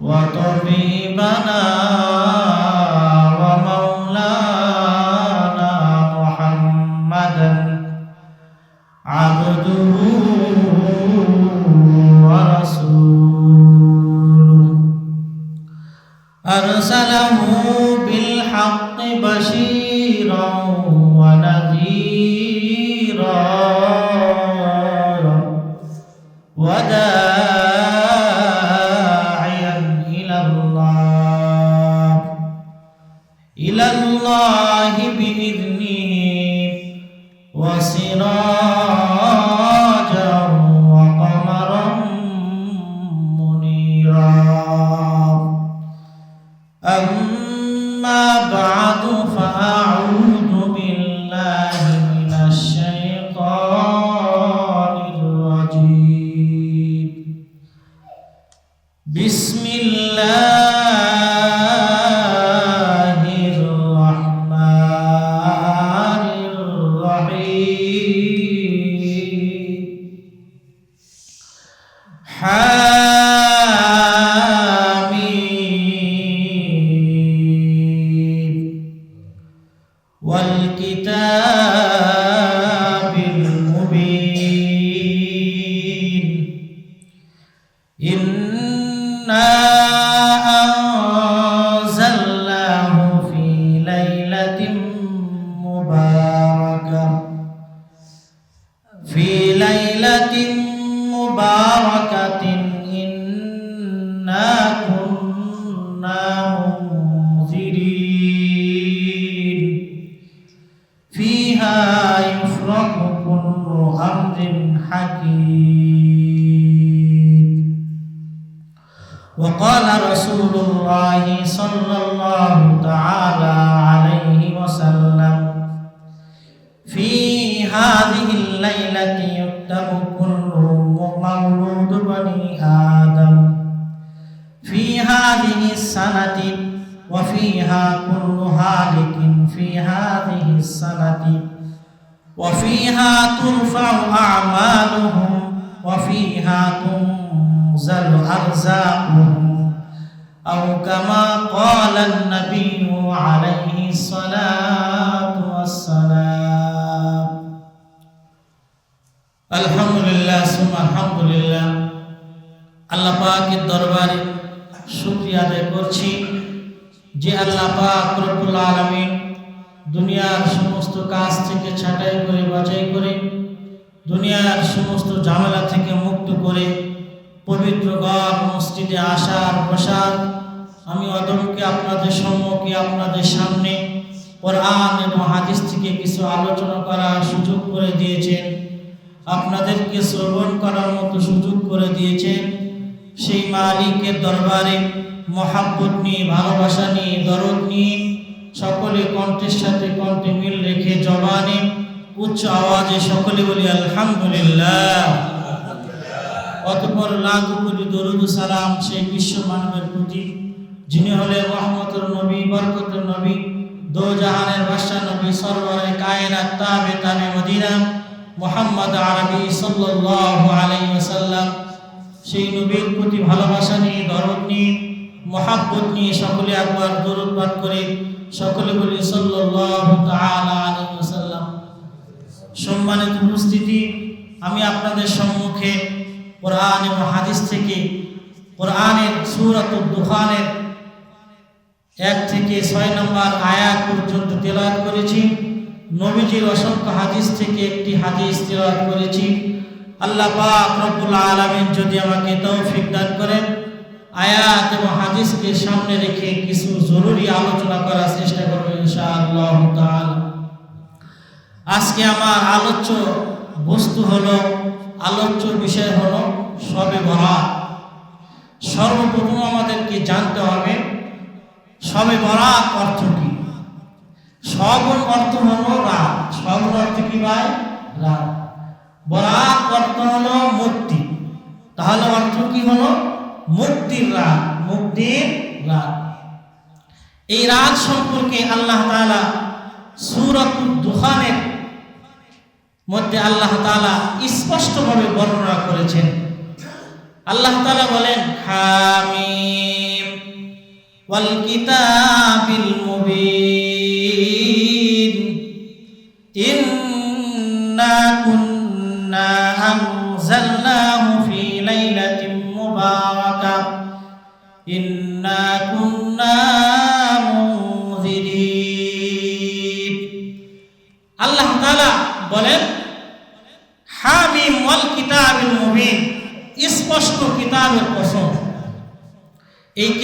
وطبيبنا ومولانا محمدا عبده ورسوله. أرسله بالحق بشيرا ونذيرا. وداعيا رسول الله صلى الله تعالى عليه وسلم. في هذه الليلة يكتب كل مولود بني آدم. في هذه السنة وفيها كل هالك في هذه السنة. وفيها ترفع أعمالهم وفيها تنزل أرزاقهم. أو كما قال النبي عليه الصلاة والسلام الحمد لله ثم الحمد لله আল্লাহ পাকের দরবারে শুকরিয়া আদায় করছি যে আল্লাহ পাক রব্বুল আলামিন দুনিয়ার সমস্ত কাজ থেকে ছাঁটাই করে বাছাই করে দুনিয়ার সমস্ত ঝামেলা থেকে মুক্ত করে পবিত্র ঘর, মসজিদে আসার প্রসাদ। আমি অদমকে আপনাদের সম্মুখে, আপনাদের সামনে কোরআন এবং হাদিস থেকে কিছু আলোচনা করার সুযোগ করে দিয়েছেন। আপনাদেরকে শ্রবণ করার মতো সুযোগ করে দিয়েছেন। সেই মালিকের দরবারে মহাব্বত নিয়ে, ভালোবাসা নিয়ে, দরদ নিয়ে সকলে কণ্ঠের সাথে কণ্ঠে মিল রেখে জবানে উচ্চ আওয়াজে সকলে বলি, আলহামদুলিল্লাহ। অতপর লাখ কোটি দরুদ সালাম সেই বিশ্ব মানবের প্রতি যিনি হলেন রহমতুল নবী বরকতুল নবী দো জাহানের নবী, সরবরে কায়নাত তাবে তাবে মদিনা, মোহাম্মদ আরবি সাল্লাল্লাহু আলাইহি ওয়াসাল্লাম। সেই নবীর প্রতি ভালোবাসা নিয়ে, দরদ নিয়ে, মহাব্বত নিয়ে সকলে একবার দরুদ পাঠ করে সকলে বলি সাল্লাল্লাহু তাআলা আলাইহি ওয়াসাল্লাম। সম্মানিত উপস্থিতি, আমি আপনাদের সম্মুখে কোরআন এবং হাদিস থেকে, কোরআনের সূরাতুদ দুখানের এক থেকে ছয় নম্বর আয়াত পর্যন্ত তেলাওয়াত করেছি। নবীজির অসংখ্য হাদিস থেকে একটি হাদিস তেলাওয়াত করেছি। আল্লাহ পাক রব্বুল আলামিন যদি আমাকে তৌফিক দান করেন, আয়াত এবং হাদিসকে সামনে রেখে কিছু জরুরি আলোচনা করার চেষ্টা করব ইনশাআল্লাহ তাআলা। আজকে আমার আলোচ্য বস্তু হলো আলোচ্য বিষয় হলো সবে বরাত। সর্বপ্রথম আমাদেরকে জানতে হবে, সবে বরাত অর্থ কি? সবর অর্থ হলো রাত। সবর অর্থ কি ভাই? রাত। বরাত অর্থ হলো মুক্তি। তাহলে অর্থ কি হলো? মুক্তির রাত মুক্তির রাত। এই রাত সম্পর্কে আল্লাহ তাআলা সূরাত দুখানের মধ্যে আল্লাহ তাআলা স্পষ্টভাবে বর্ণনা করেছেন। আল্লাহ তালা বলেন হামিম ওয়াল কিতাবিল মুবিন।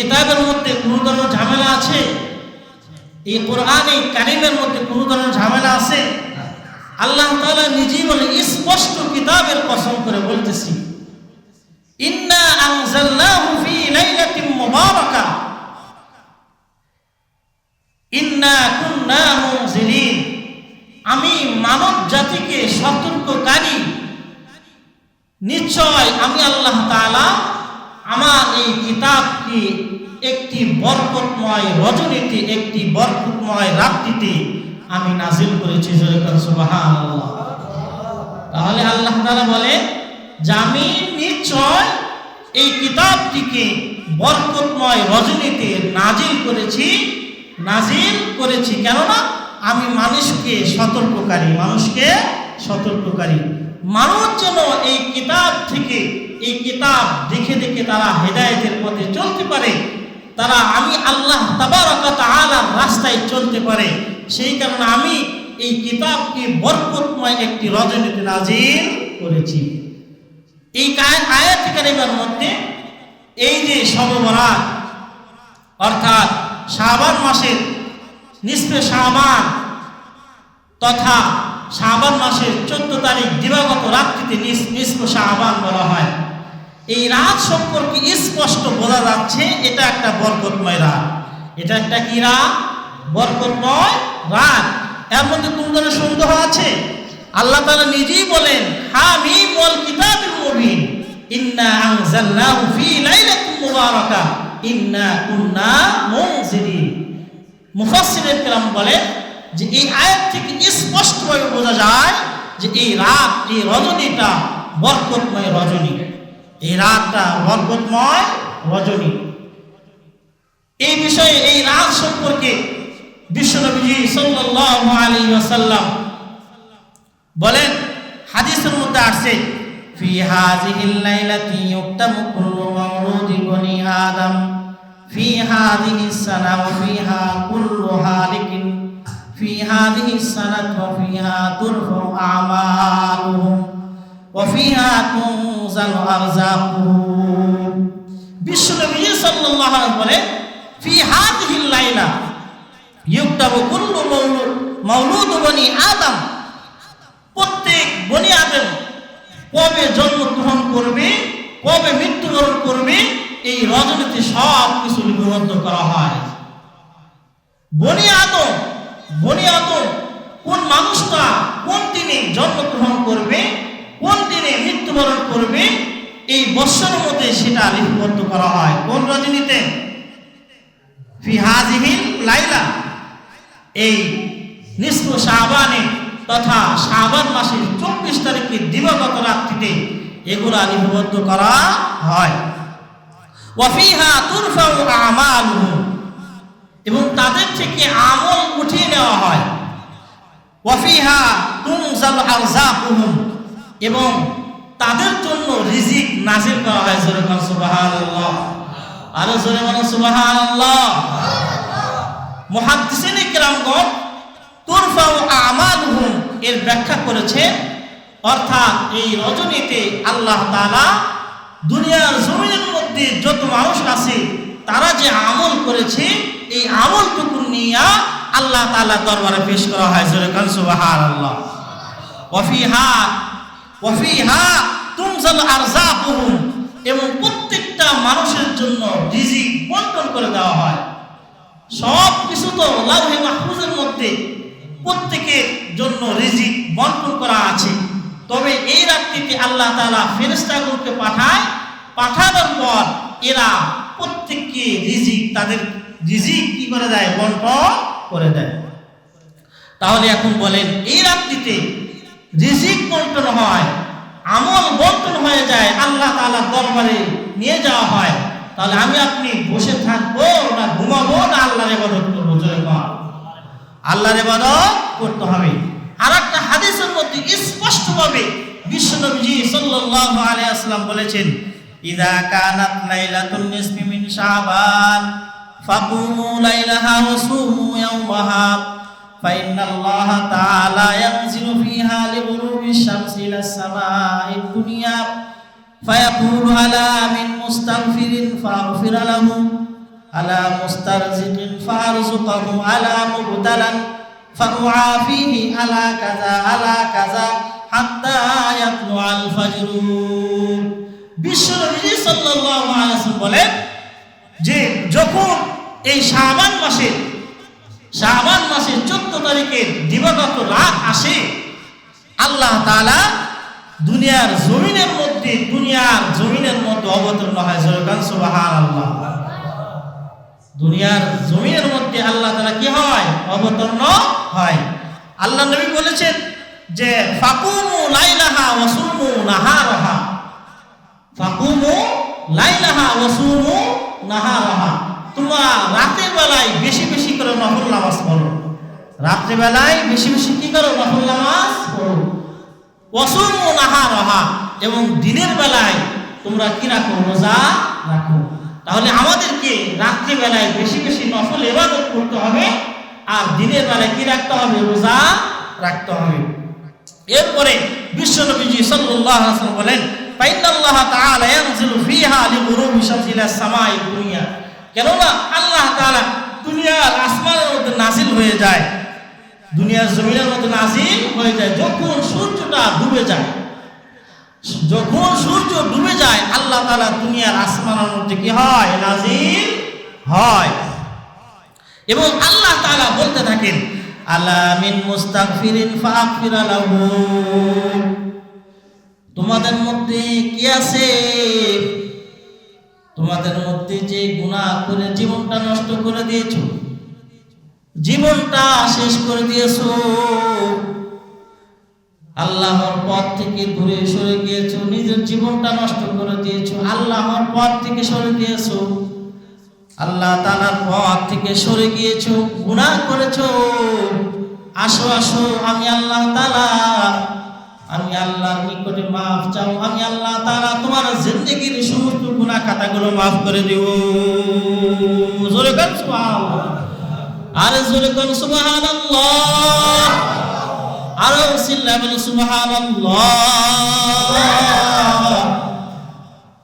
কিতাবের মধ্যে কোনো ধরনের ঝামেলা আছে? এই কোরআন, এই কারিমের মধ্যে কোনো ধরনের ঝামেলা আছে? আল্লাহ তাআলা নিজেই বলে, স্পষ্ট কিতাবের কসম করে বলতেছি, ইন্না আনজালনাহু ফি লাইলাতিন মুবারাকা। ইন্না কুন্না মুনজিরিন আমি মানব জাতিকে সতর্ককারী। নিশ্চয় আমি আল্লাহ তাআলা আমার এই কিতাবকে একটি বরকতময় রজনীতি, একটি বরকতময় রাত্রিতে আমি নাজিল করেছি তাহলে আল্লাহ বলে, যে আমি নিশ্চয় এই কিতাবটিকে বরকতময় রজনীতে নাজিল করেছি নাজিল করেছি কেননা আমি মানুষকে সতর্ককারী মানুষকে সতর্ককারী। মানুষ যেন এই কিতাব থেকে এই কিতাব দেখে দেখে তারা হেদায়েতের পথে চলতে পারে। তারা আমি আল্লাহ রাস্তায় চলতে পারে। সেই কারণে আমি এই কিতাবকে বরকতময় একটি রজনীতে নাজিল করেছি। এই আয়াত মধ্যে এই যে সর্বরাত অর্থাৎ শাবান মাসের নিষ্পে শাবান তথা শাবান মাসের চোদ্দ তারিখ দিবাগত রাত্রিতে নিষ্প শাবান বলা হয়। এই রাত সম্পর্কে স্পষ্ট বোঝা যাচ্ছে, এটা একটা বরকতময় রাত। এটা একটা কি রাত? বরকতময় রাত। এর মধ্যে কোন ধরনের সন্দেহ আছে? আল্লাহ তালা নিজেই বলেন হামিম ওয়াল কিতাবিল মুবিন। ইন্না আনজালনাহু ফি লাইলাতিন মুবারাকা। ইন্না কুন্না মুনজিরিন। মুফাসসিরের কেরাম বলেন যে এই আয়াত থেকে স্পষ্টভাবে বোঝা যায় যে এই রাত, এই রজনীটা বরকতময় রজনী। এই রাতটা বরকতময় রজনী। এই বিষয়ে, এই রাত সম্পর্কে বিশ্বনবীজি সাল্লাল্লাহু আলাইহি ওয়াসাল্লাম বলেন, হাদিসের মধ্যে আসছে, ফি হাযিহিল লাইলাতি ইউক্তামু কুল্লু মাওলুদি বনি আদম, ফি হাযিহিস সানা ওয়া ফিহা কুল্লু হালিকিন সানাত ওয়া ফিহা তুরফাউ আমালুহুম ওয়া ফিহা তুনজালু আরযাকুহুম বিশ্বনবী সাল্লাল্লাহু আলাইহি বলে, ফি হাযিহিল লাইলা ইউক্তাবু কুল্লু মাওলুদ মাওলুদ বনি আদম। প্রত্যেক বনি আদম কবে জন্মগ্রহণ করবে, কবে মৃত্যুবরণ করবে, এই রজনীতে সব কিছু লিপিবদ্ধ করা হয়। বনি আদম বনি আদম, কোন মানুষটা কোন দিনে জন্মগ্রহণ করবে, কোন দিনে মৃত্যুবরণ করবে, এই বৎসর মধ্যে সেটা লিপিবদ্ধ করা হয়। কোন রজনীতে? ফিহাজিহিল লাইলা। এই নিষ্প শাহবানে তথা শাহবান মাসের চব্বিশ তারিখে দিবাগত রাত্রিতে এগুলা লিপিবদ্ধ করা হয়। ওয়াফিহা তুরফাউ আমালুহুম এবং তাদের থেকে আমল উঠিয়ে নেওয়া হয়। ওয়াফিহা তুনজাল আরজাকুহুম এবং তাদের জন্য রিজিক নাজিল করা হয় জোরে কোন সুবহানাল্লাহ। আরও জোরে বলেন সুবহানাল্লাহ। মুহাদ্দিসিন ইকরামগণ তুরফাউ আমালুহুম এর ব্যাখ্যা করেছে, অর্থাৎ এই রজনীতে আল্লাহ তাআলা দুনিয়ার জমিনের মধ্যে যত মানুষ আছে তারা যে আমল করেছে, এই আমলটুকু নিয়ে আল্লাহ তাআলা দরবারে পেশ করা হয়, জোরে কান সুবহানাল্লাহ। ওয়াফিহা ওয়াফিহা তুমজাল আরজাকুহুম এবং প্রত্যেকটা মানুষের জন্য রিজিক বন্টন করে দেওয়া হয়। সব কিছু তো লাউহে মাহফুজের মধ্যে প্রত্যেকের জন্য রিজিক বন্টন করা আছে। তবে এই রাত্রিতে আল্লাহ তাআলা ফেরেশতাগুলোকে পাঠায়, পাঠানোর পর এরা প্রত্যেককে রিজিক, তাদের রিজিক কি করে দেয়? বন্টন করে দেয়। তাহলে এখন বলেন, এই রাত্রিতে রিজিক বন্টন হয়, আমল বন্টন হয়ে যায়, আল্লাহ তাআলা দরবারে নিয়ে যাওয়া হয়, তাহলে আমি আপনি বসে থাকব না ঘুমাবো না আল্লাহর ইবাদত করব। আল্লাহর ইবাদত করতে হবে। আর একটা হাদিসের মধ্যে স্পষ্টভাবে বিশ্বনবীজি আলাইহি ওয়াসাল্লাম বলেছেন إذا كانت ليلة النصف من شعبان فقوموا ليلها وصوموا يومها فإن الله تعالى ينزل فيها لغروب الشمس إلى السماء الدنيا فيقول ألا من مستغفر فاغفر له ألا مسترزق فارزقه ألا مبتلا فأعافيه ألا كذا ألا كذا حتى يطلع الفجر বিশ্বনবী সাল্লাল্লাহু আলাইহি বলেন যে যখন এই শাবান মাসে, শাবান মাসের চোদ্দ তারিখের দিবাগত রাত আসে, আল্লাহ তাআলা দুনিয়ার জমিনের মধ্যে, দুনিয়ার জমিনের মধ্যে অবতীর্ণ হয়। জয়গান সুবাহান আল্লাহ দুনিয়ার জমিনের মধ্যে আল্লাহ তাআলা কি হয়? অবতীর্ণ হয়। আল্লাহ নবী বলেছেন যে, ফাকুমু লাইলাহা ওয়াসুমু নাহারাহা। ফাকুমু লাইলাহা ওয়াসুমু নাহারাহা। তোমরা রাতের বেলায় বেশি বেশি করে নফল নামাজ পড়ো। রাত্রে বেলায় বেশি বেশি কি করো? নফল নামাজ পড়ো। ওয়াসুমু নাহারাহা। এবং দিনের বেলায় তোমরা কি রাখো? রোজা রাখো। তাহলে আমাদেরকে রাত্রি বেলায় বেশি বেশি নফল ইবাদত করতে হবে। আর দিনের বেলায় কি রাখতে হবে? রোজা রাখতে হবে। এরপরে বিশ্বনবীজি ওয়াসাল্লাম বলেন ফাইনাল্লাহ তাআলা ইয়ানজিলু ফিহা লিগুরুবি শামসি ইলা সামাই দুনিয়া। কেননা আল্লাহ তাআলা দুনিয়ার আসমানের মধ্যে নাজিল হয়ে যায়, দুনিয়ার জমিনের মধ্যে নাজিল হয়ে যায়, যখন সূর্যটা ডুবে যায়। যখন সূর্য ডুবে যায়, আল্লাহ তাআলা দুনিয়ার আসমানের মধ্যে কি হয়? নাজিল হয়। এবং আল্লাহ তাআলা বলতে থাকেন, আলা মিন মুস্তাগফিরিন ফাগফির লাহু। তোমাদের মধ্যে কি আছে? তোমাদের মধ্যে যে গুনাহ করে জীবনটা নষ্ট করে দিয়েছ, জীবনটা শেষ করে দিয়েছ, আল্লাহর পথ থেকে দূরে সরে গিয়েছো, নিজের জীবনটা নষ্ট করে দিয়েছ, আল্লাহর পথ থেকে সরে গিয়েছো, আল্লাহ তালার পথ থেকে সরে গিয়েছো, গুনাহ করেছ। আসো আসো, আমি আল্লাহ তালা আমি আল্লাহর নিকটে মাফ চাও, আমি আল্লাহ তালা তোমার জিন্দগির সমস্ত গুনাহ খাতাগুলো মাফ করে দেব। জোরে সুবহানাল্লাহ। আরে জোরে কান সুবহানাল্লাহ। আরও সিল্লা বলে সুবহানাল্লাহ।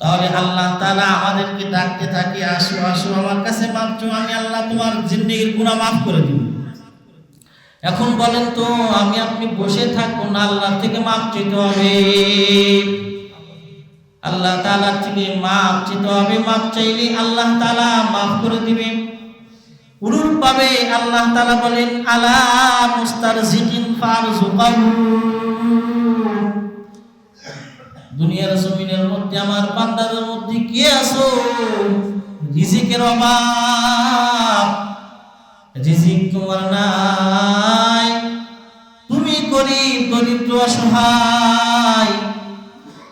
তাহলে আল্লাহ তাআলা আমাদেরকে ডাকতে থাকি, আসো আসো, আমার কাছে মাফ চাও, আমি আল্লাহ তোমার জিন্দগির গুনাহ মাফ করে দিব। এখন বলেন তো, আমি আপনি বসে থাকব না আল্লাহ থেকে মাপ চাইতে হবে। আল্লাহ তাআলা থেকে মাফ চাইতে হবে মাফ চাইলে আল্লাহ তালা মাফ করে দিবে উরুর পাবে আল্লাহ তাআলা বলেন, আলা মুস্তারজিকিন ফারজুকাহু দুনিয়ার জমিনের মধ্যে, আমার বান্দাদের মধ্যে কে আছো? রিজিকের অভাব। রিজিক তোমার নাই। তুমি গরিব, দরিদ্র, অসহায়।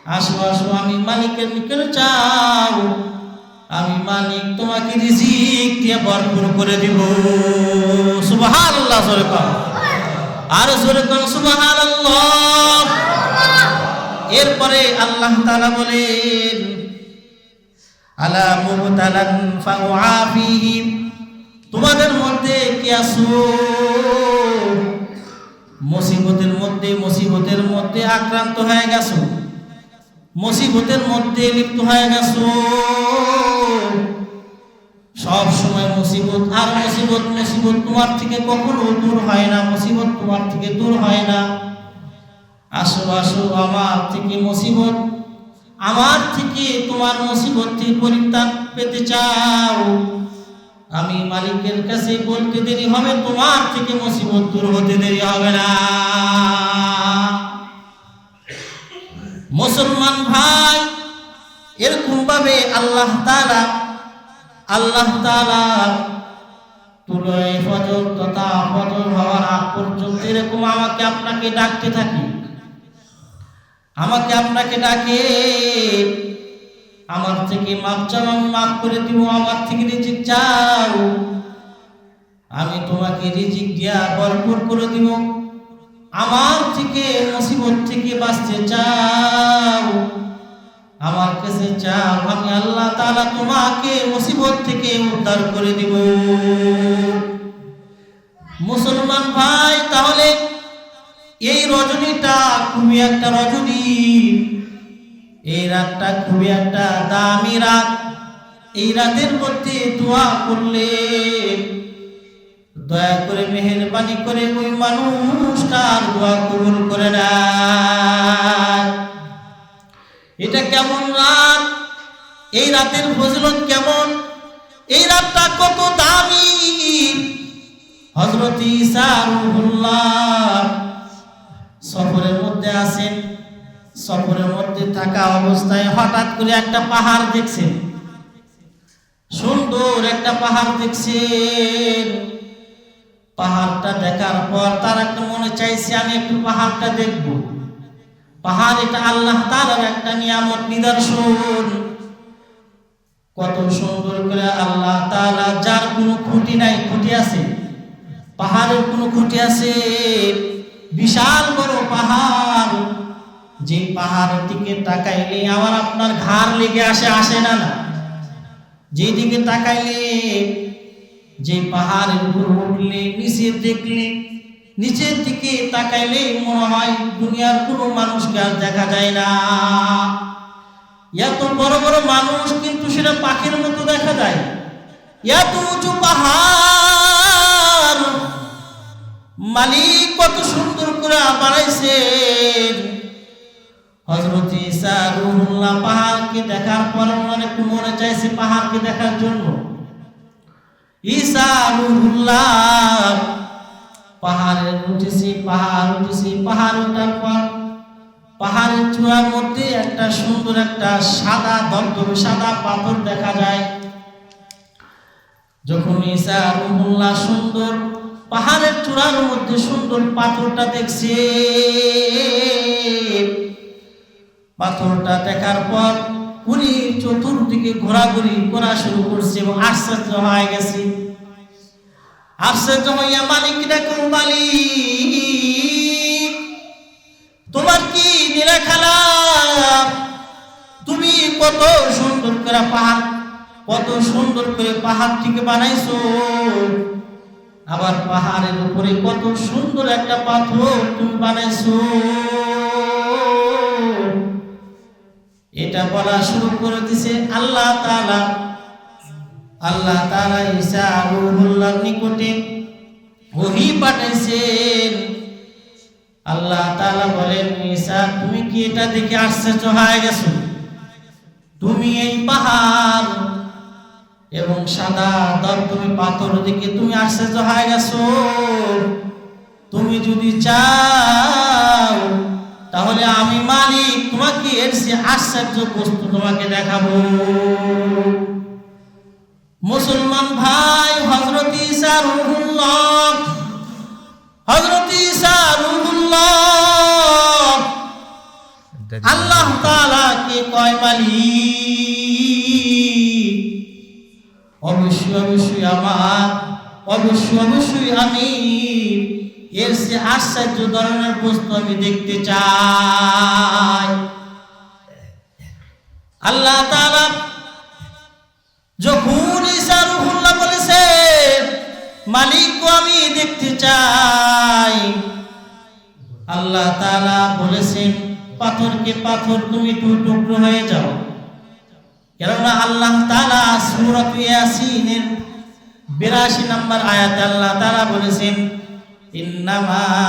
আসো আসো, আমি মালিকের নিকটে চাও। আমি মালিক, তোমাকে রিজিক দিয়ে ভরপুর করে দিব। সুবহানাল্লাহ, জোরে কর আর জোরে কর সুবহানাল্লাহ। এরপরে আল্লাহ তাআলা বলেন, আলা মুবতালান ফাউআফিহি তোমাদের মধ্যে কি আছো মুসিবতের মধ্যে মুসিবতের মধ্যে আক্রান্ত হয়ে গেছো। মুসিবতের মধ্যে লিপ্ত হয়ে গেছো। সব সময় মুসিবত, আর মুসিবত মুসিবত তোমার থেকে কখনো দূর হয় না, মুসিবত তোমার থেকে দূর হয় না। আসো আসো, আমার থেকে মুসিবত, আমার থেকে তোমার মুসিবত থেকে পরিত্রাণ পেতে চাও। আমি মালিকের কাছে বলতে দেরি হবে, তোমার থেকে মুসিবত দূর হতে দেরি হবে না। মুসলমান ভাই এরকম ভাবে আল্লাহ তাআলা আল্লাহ তাআলা তুলয় ফজর তথা ফজর হওয়ার আগ পর্যন্ত এরকম আমাকে আপনাকে ডাকতে থাকি। আমাকে আপনাকে ডাকে আমার থেকে মাপ চাও, আমি মাফ করে দিব, আমার থেকে রিজিক চাও। আমি তোমাকে রিজিক দিয়া ভরপুর করে দিব। আমার থেকে, মুসিবত থেকে বাঁচতে চাও। আমার কাছে চাও, আমি আল্লাহ তাআলা তোমাকে মুসিবত থেকে উদ্ধার করে দিব। মুসলমান ভাই, তাহলে এই রজনীটা খুবই একটা রজনী। এই রাতটা খুবই একটা দামি রাত। এই রাতের মধ্যে দোয়া করলে, দয়া করে মেহরবানি করে ওই মানুষটার দোয়া কবুল করে না। এটা কেমন রাত? এই রাতের ফজিলত কেমন? এই রাতটা কত দামি? হজরত ঈসা রুহুল্লাহ সফরের মধ্যে আছেন সফরের মধ্যে থাকা অবস্থায় হঠাৎ করে একটা পাহাড় দেখছেন সুন্দর একটা পাহাড় দেখছেন পাহাড়টা দেখার পর তার একটা মনে চাইছে, আমি একটু পাহাড়টা দেখব। পাহাড় এটা আল্লাহ তাআলার একটা নিয়ামত নিদর্শন। কত সুন্দর করে আল্লাহ তালা যার কোনো খুঁটি নাই, খুঁটি আছে, পাহাড়ের কোনো খুঁটি আছে, বিশাল বড় পাহাড়। যে পাহাড়ের দিকে তাকাইলে আমার আপনার ঘাড় লেগে আসে আসে না না? যেই দিকে তাকাইলে, যে পাহাড়ের উপর উঠলে, নিচে দেখলে নিচের দিকে তাকাইলে মনে হয় দুনিয়ার কোনো মানুষকে আর দেখা যায় না। এত বড় বড় মানুষ কিন্তু সেটা পাখির মতো দেখা যায়। এত উঁচু পাহাড়, মালিক কত সুন্দর করে বানাইছেন হজরত ঈসা রুহুল্লাহ পাহাড়কে দেখার পর মনে একটু মনে চাইছে পাহাড়কে দেখার জন্য। ঈসা রুহুল্লাহ পাহাড়ে উঠেছি, পাহাড় উঠেছি, পাহাড় ওঠার পর পাহাড়ের চূড়ার মধ্যে একটা সুন্দর একটা সাদা দমদমে সাদা পাথর দেখা যায়। যখন ঈসা রুহুল্লাহ সুন্দর পাহাড়ের চূড়ার মধ্যে সুন্দর পাথরটা দেখছে পাথরটা দেখার পর উনি চতুর্দিকে ঘোরাঘুরি করা শুরু করছে এবং আশ্চর্য হয়ে গেছে। আশ্চর্য হইয়া মালিক ডাকুন মালিক, তোমার কি নীলা খালা তুমি কত সুন্দর করে পাহাড়, কত সুন্দর করে পাহাড়টিকে বানাইছো। আবার পাহাড়ের উপরে কত সুন্দর একটা পাথর তুমি বানাইছো। এটা বলা শুরু করে দিছে আল্লাহ তাআলা। আল্লাহ তাআলা ঈসা রুহুল্লাহর নিকটে ওহী পাঠাইছেন। আল্লাহ তাআলা বলেন, ঈসা, তুমি কি এটা দেখে আশ্চর্য হয়ে গেছো? তুমি এই পাহাড় এবং সাদা তুমি পাথর দেখে তুমি আশ্চর্য হয়ে গেছো। তুমি যদি চাও তাহলে আমি মালিক তোমাকে এর সে আশ্চর্য বস্তু তোমাকে দেখাবো? মুসলমান ভাই হজরত ঈসা রুহুল্লাহ হজরত ঈসা রুহুল্লাহ, আল্লাহ তাআলা কে কয় মালিক? অবশ্যই অবশ্যই আমার, অবশ্যই অবশ্যই আমি এর সে আশ্চর্য ধরনের বস্তু আমি দেখতে চাই। আল্লাহ তাআলা যখন ঈসা রুহুল্লাহ বলেছে মালিক আমি দেখতে চাই। আল্লাহ তাআলা বলেছেন, পাথরকে পাথর, তুমি টু টুকরো হয়ে যাও। কেননা আল্লাহ তাআলা সূরাত ইয়াসিনের 82 নম্বর আয়াতে আল্লাহ তাআলা বলেছেন ইন্নামা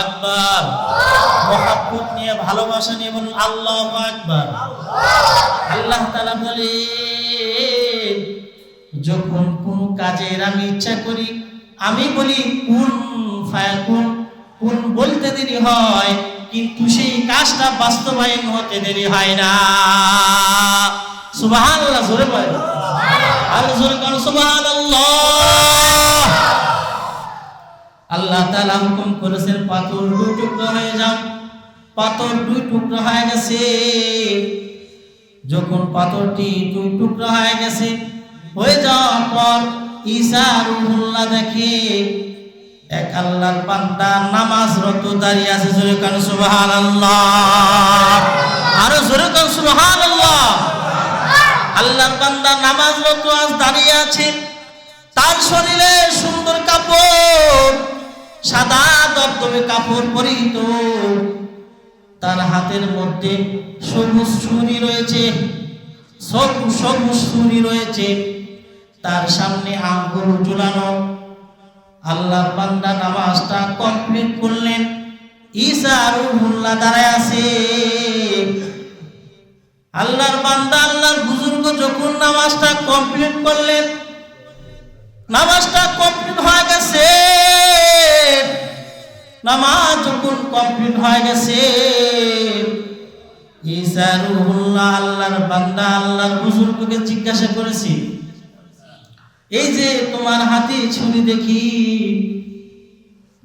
আকবার। আল্লাহু মহাব্বত নিয়ে ভালোবাসা নিয়ে বলুন আল্লাহ আকবার। আল্লাহ তাআলা বলে যখন কোন কাজের আমি ইচ্ছা করি আমি বলি কোন ফায়াকুন। কোন বলতে দেরি হয় কিন্তু সেই কাজটা বাস্তবায়ন হতে দেরি হয় না। সুবহানাল্লাহ জোরে বলেন। আর জোরে কারণ সুবহানাল্লাহ। আল্লাহ তাআলা হুকুম করেছেন, পাথর দুই টুকরা হয়ে যাও পাথর দুই টুকরা হয়ে গেছে। যখন পাথরটি দুই টুকরা হয়ে গেছে, হয়ে যাওয়ার পর ঈসা রুহুল্লাহ দেখে এক আল্লাহর বান্দা নামাজরত দাঁড়িয়ে আছে, জোরে কান সুবহানাল্লাহ। আরও জোরে কান সুবহানাল্লাহ। আল্লাহর বান্দা নামাজরত আজ দাঁড়িয়ে আছে। তার শরীরে সুন্দর কাপড়। সাদা দবদবে কাপড় পরিহিত। তার হাতের মধ্যে সবুজ ছুরি রয়েছে, সবুজ সবুজ ছুরি রয়েছে। তার সামনে আঙ্গুর ঝুলানো। আল্লাহর বান্দা নামাজটা কমপ্লিট করলেন। ঈসা রুহুল্লাহ দাঁড়ায় আছে। আল্লাহর বান্দা, আল্লাহর বুজুর্গ যখন নামাজটা কমপ্লিট করলেন, নামাজটা কমপ্লিট হয়ে গেছে। নামাজ যখন কমপ্লিট হয়ে গেছে ঈসা রুহুল্লাহ আল্লাহর বান্দা, আল্লাহর বুজুর্গকে জিজ্ঞাসা করেছি, এই যে তোমার হাতে ছুরি দেখি,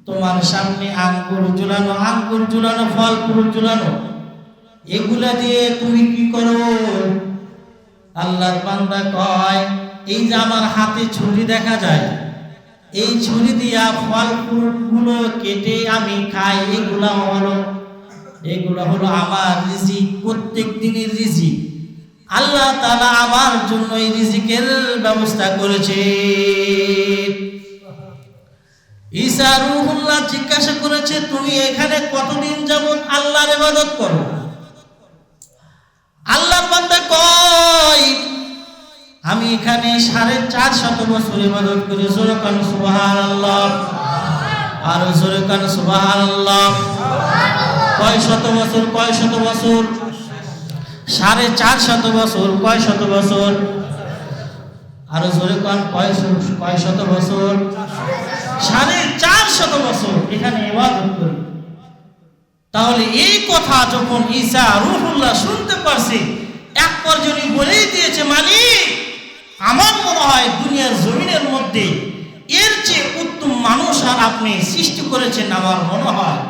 তোমার সামনে আঙ্গুর ঝুলানো আঙ্গুর ঝুলানো ফল ফুল ঝুলানো, এগুলা দিয়ে তুমি কি করো? আল্লাহর বান্দা কয়, এই যে আমার হাতে ছুরি দেখা যায় এই ছুরি দিয়া ফল ফুলগুলো কেটে আমি খাই, এগুলা হলো, এগুলো হলো আমার রিজিক, প্রত্যেক দিনের রিজিক। আল্লাহ তাআলা আমার জন্য এই রিজিকের ব্যবস্থা করেছে। ঈসা রুহুল্লাহ জিজ্ঞাসা করেছে, তুমি এখানে কতদিন যাবত আল্লাহর ইবাদত করো? আল্লাহর বান্দা কয় আমি এখানে সাড়ে চার শত বছর ইবাদত করি। জোরে কান, সুবহানাল্লাহ। আর জোরে কান, সুবহানাল্লাহ। কয় শত বছর, কয় শত বছর? সাড়ে চার শত বছর, কয় শত বছর? আরও জোরে কান, কয় কয় শত বছর? সাড়ে চার শত বছর এখানে ইবাদত করি। তাহলে এই কথা যখন ঈসা রুহুল্লাহ শুনতে পারছে, এক পর্যন্ত বলেই দিয়েছে, মালিক আমার মনে হয় দুনিয়ার জমিনের মধ্যে এর চেয়ে উত্তম মানুষ আর আপনি সৃষ্টি করেছেন আমার মনে হয়।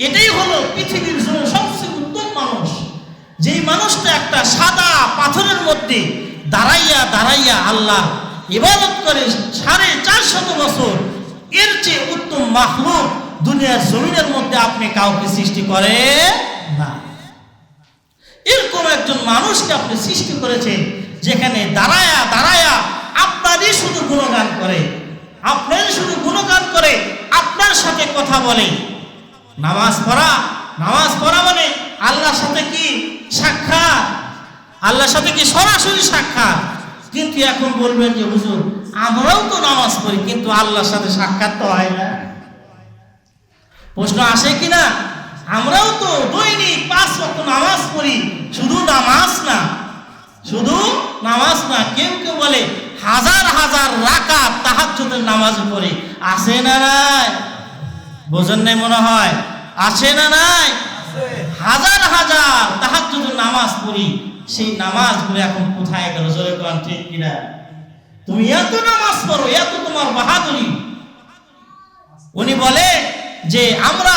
এটাই হলো পৃথিবীর জন্য সবচেয়ে উত্তম মানুষ। যেই মানুষটা একটা সাদা পাথরের মধ্যে দাঁড়াইয়া দাঁড়াইয়া আল্লাহ ইবাদত করে সাড়ে চার শত বছর, এর চেয়ে উত্তম মাহলুক দুনিয়ার জমিনের মধ্যে আপনি কাউকে সৃষ্টি করে না। এরকম একজন মানুষকে আপনি সৃষ্টি করেছেন যেখানে দাঁড়ায়া দাঁড়ায়া আপনারই শুধু গুণগান করে, আপনারই শুধু গুণগান করে, আপনার সাথে কথা বলে। নামাজ পড়া নামাজ পড়া মানে আল্লাহর সাথে কি সাক্ষাৎ? আল্লাহর সাথে কি সরাসরি সাক্ষাৎ? কিন্তু এখন বলবেন যে, হুজুর, আমরাও তো নামাজ পড়ি, কিন্তু আল্লাহর সাথে সাক্ষাৎ তো হয় না। প্রশ্ন আসে কিনা? আমরাও তো দৈনিক পাঁচ ওয়াক্ত নামাজ পড়ি, শুধু নামাজ না শুধু নামাজ না, কেউ কেউ বলে হাজার হাজার রাকাত তাহাজ্জুদের নামাজ পড়ে। আসে না নাই? বোঝেন নাই মনে হয়? আছে না নাই? হাজার হাজার তাহাজ্জুদের নামাজ পড়ি। সেই নামাজ নামাজগুলো এখন কোথায় গেল? জোরে কোন ঠিক কিনা? তুমি এত নামাজ পড়ো, এত তোমার বাহাদুরি। উনি বলে যে, আমরা,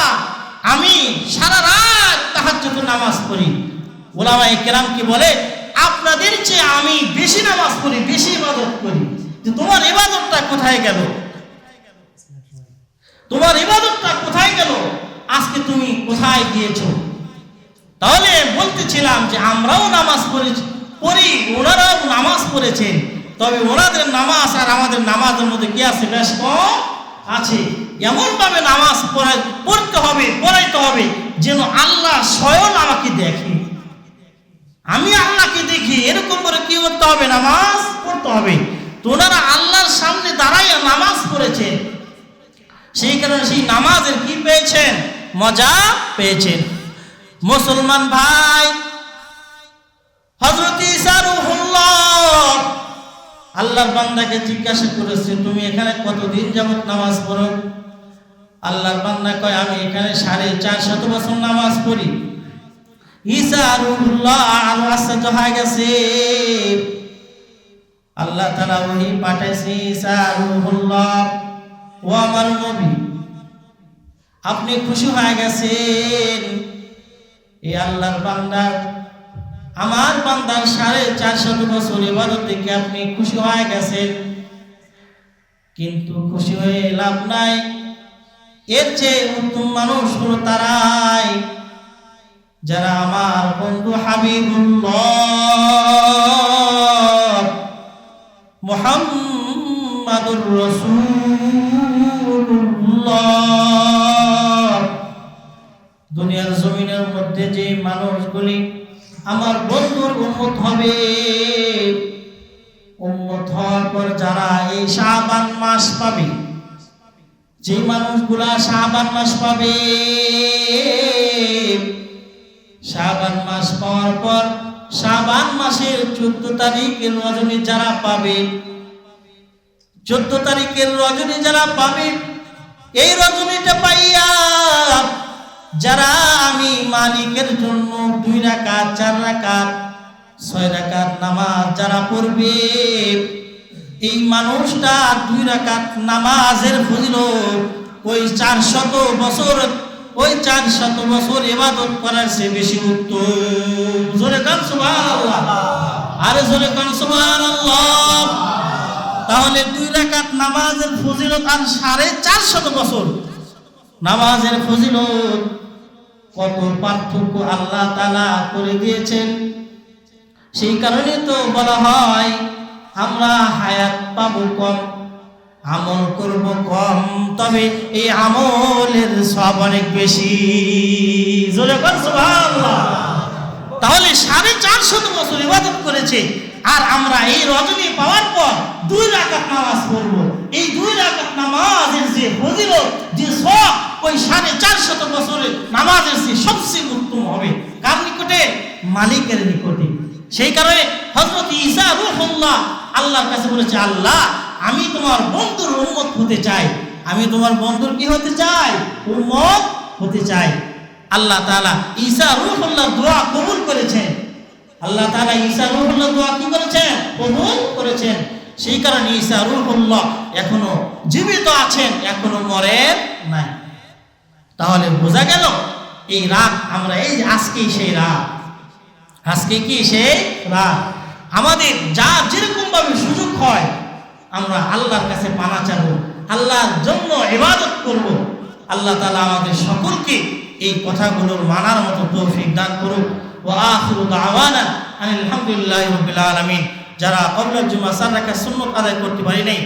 আমি সারা রাত তাহাজ্জুদ নামাজ পড়ি। ওলামায়ে কেরাম কি বলে? আপনাদের চেয়ে আমি বেশি নামাজ পড়ি, বেশি ইবাদত করি। যে তোমার ইবাদতটা কোথায় গেল? তোমার ইবাদতটা কোথায় গেল? আজকে তুমি কোথায় গিয়েছো? তাহলে বলতেছিলাম যে আমরাও নামাজ পড়েছি, পড়ি, ওনারাও নামাজ পড়েছেন তবে ওনাদের নামাজ আর আমাদের নামাজের মধ্যে কি আছে? বেশ কম আছে। এমনভাবে নামাজ পড়াই পড়তে হবে, পড়াইতে হবে যেন আল্লাহ স্বয়ং আমাকে দেখে। আমি আল্লাহকে দেখি এরকম করে কি করতে হবে? নামাজ পড়তে হবে। তো ওনারা আল্লাহর সামনে দাঁড়াইয়া নামাজ পড়েছে সেই কারণে সেই নামাজের কি পেয়েছেন? মজা পেয়েছেন। মুসলমান ভাই হজরত আল্লাহর বান্দাকে জিজ্ঞাসা করেছে, তুমি এখানে কতদিন যাবত নামাজ পড়ো? আল্লাহর বান্দা কয়, আমি এখানে সাড়ে চার শত বছর নামাজ পড়ি। আশ্চর্য হয়ে গেছে। আল্লাহ ও আমার আপনি খুশি হয়ে গেছেন? এই আল্লাহর বান্দা, আমার বান্দার সাড়ে চার শত বছর এবারত থেকে আপনি খুশি হয়ে গেছেন। কিন্তু খুশি হয়ে লাভ নাই। এর চেয়ে উত্তম মানুষ হলো তারাই যারা আমার বন্ধু হাবিবুল্লাহ মোহাম্মদুর রসুল্লাহ দুনিয়ার জমিনের মধ্যে যে মানুষগুলি আমার বন্ধুর উন্মত হবে উন্মত হওয়ার পর যারা এই শাবান মাস পাবে যে মানুষগুলা শাবান মাস পাবে শাবান মাস পাওয়ার পর শাবান মাসের চোদ্দ তারিখের রজনী যারা পাবে, চোদ্দ তারিখের রজনী যারা পাবে, এই রজনীটা পাইয়া যারা আমি মালিকের জন্য দুই রাকাত, চার রাকাত, ছয় রাকাত নামাজ যারা পড়বে, এই মানুষটা দুই রাকাত নামাজের ফজিল ওই চার শত বছর ওই চার শত বছর এবাদত করার সে বেশি উত্তম। জোরে কান আরে জোরে কান সুবহানাল্লাহ। তাহলে দুই রাকাত নামাজের ফজিলত আর সাড়ে চার শত বছর। নামাজের ফজিলত কত পার্থক্য আল্লাহ তালা করে দিয়েছেন। সেই কারণে তো বলা হয়, আমরা হায়াত পাবো কম। আমল করব কম, তবে এই আমলের সব অনেক বেশি। তাহলে সাড়ে চারশত বছর ইবাদত করেছে, আর আমরা এই রজনী পাওয়ার পর দুই রাকাত নামাজ পড়ব। এই দুই রাকাত নামাজের যে ফজিলত, যে সব ওই সাড়ে চারশত বছরে নামাজের যে সবচেয়ে উত্তম হবে। কার নিকটে? মালিকের নিকটে। সেই কারণে হজরত ঈসা রুহুল্লাহ আল্লাহর কাছে বলেছে, আল্লাহ আমি তোমার বন্ধুর উন্মত হতে চাই। আমি তোমার বন্ধুর কি হতে চাই? উন্মত হতে চাই। আল্লাহ তাআলা ঈসা রুহুল্লাহ দোয়া কবুল করেছেন। আল্লাহ তাআলা ঈসা রুহুল্লাহ দোয়া কি করেছেন? কবুল করেছেন। সেই কারণে ঈসা রুহুল্লাহ এখনও জীবিত আছেন, এখনও মরেন নাই। তাহলে বোঝা গেল, এই রাত আমরা, এই আজকেই সেই রাত। আজকে কি সেই রাত? আমাদের যা যেরকম ভাবে সুযোগ হয় আমরা আল্লাহর কাছে পানা চাবো, আল্লাহর জন্য ইবাদত করব। আল্লাহ তালা আমাদের সকলকে এই কথাগুলোর মানার মতো তৌফিক দান করুক। ও আখিরু দাওয়ানা আলহামদুলিল্লাহ রবিল আলমিন। যারা কবলার জুমা রাখা সুন্নত আদায় করতে পারি নাই